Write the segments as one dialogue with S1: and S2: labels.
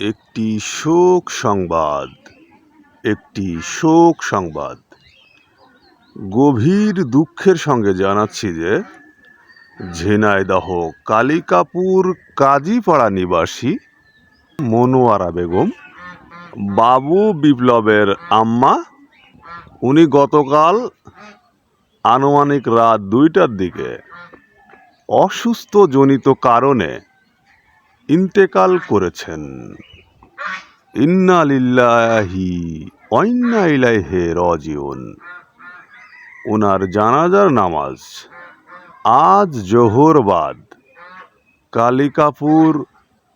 S1: একটি শোক সংবাদ, একটি শোক সংবাদ। গভীর দুঃখের সঙ্গে জানাচ্ছি যে, ঝিনাইদহ কালিকাপুর কাজীপাড়া নিবাসী মনোয়ারা বেগম, বাবু বিপ্লবের আম্মা, উনি গতকাল আনুমানিক রাত দুইটার দিকে অসুস্থজনিত কারণে ইন্তেকাল করেছেন। ইন্না লিল্লাহি ইলাইহে রজিউন। ওনার জানাজার নামাজ আজ জোহরবাদ। কালিকাপুর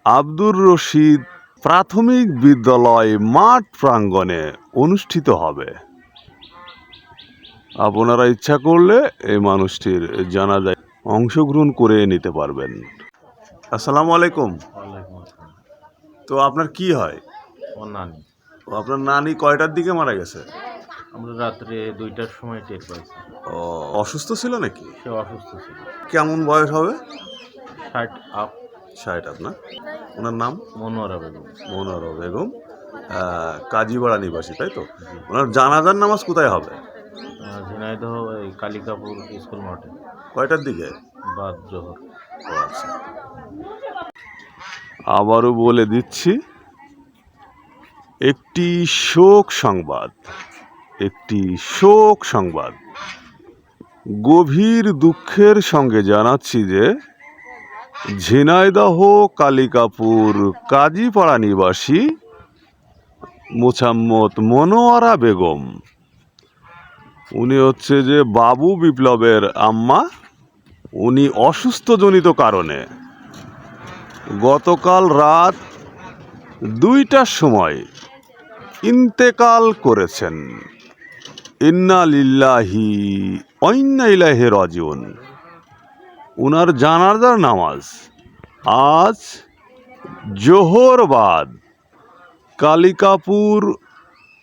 S1: আব্দুর রশিদ প্রাথমিক বিদ্যালয় মাঠ প্রাঙ্গণে অনুষ্ঠিত হবে। আপনারা ইচ্ছা করলে এই মানুষটির জানাজায় অংশগ্রহণ করে নিতে পারবেন। আসসালামু আলাইকুম। তো আপনার কি হয়?
S2: ও নানি।
S1: ও আপনার নানি কয়টার দিকে মারা গেছে?
S2: আমরা রাত্রে দুইটার সময় টের পাইছি।
S1: ও অসুস্থ ছিল নাকি?
S2: সে অসুস্থ ছিল।
S1: কেমন বয়স হবে?
S2: ষাট আপ।
S1: ষাট আপনার? ওনার নাম?
S2: মনোয়ারা বেগম।
S1: মনোয়ারা বেগম। আহ, কাজীপাড়া নিবাসী তাই তো? ওনার জানাজার নামাজ কোথায় হবে?
S2: ঝিনাইদহ এই কালিকাপুর স্কুল মাঠে।
S1: কয়টার দিকে?
S2: বাদ জোহর।
S1: আবারও বলে দিচ্ছি, একটি শোক সংবাদ, একটি শোক সংবাদ। গভীর দুঃখের সঙ্গে জানাচ্ছি যে, ঝিনাইদহ, কালিকাপুর, কাজীপাড়া নিবাসী মোছাম্মদ মনোয়ারা বেগম। উনি হচ্ছে যে বাবু বিপ্লবের আম্মা। উনি অসুস্থজনিত কারণে গতকাল রাত দুইটার সময় ইন্তেকাল করেছেন। ইন্না লিল্লাহি অন্যা উনার জানাজার নামাজ আজ জোহরবাদ কালিকাপুর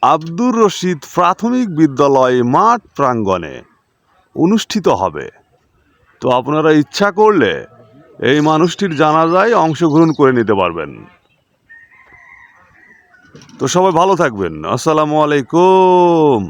S1: আব্দুর রশিদ প্রাথমিক বিদ্যালয় মাঠ প্রাঙ্গণে অনুষ্ঠিত হবে। তো আপনারা ইচ্ছা করলে এই মানুষটির জানাজায় অংশগ্রহণ করে নিতে পারবেন। তো সবাই ভালো থাকবেন। আসসালামু আলাইকুম।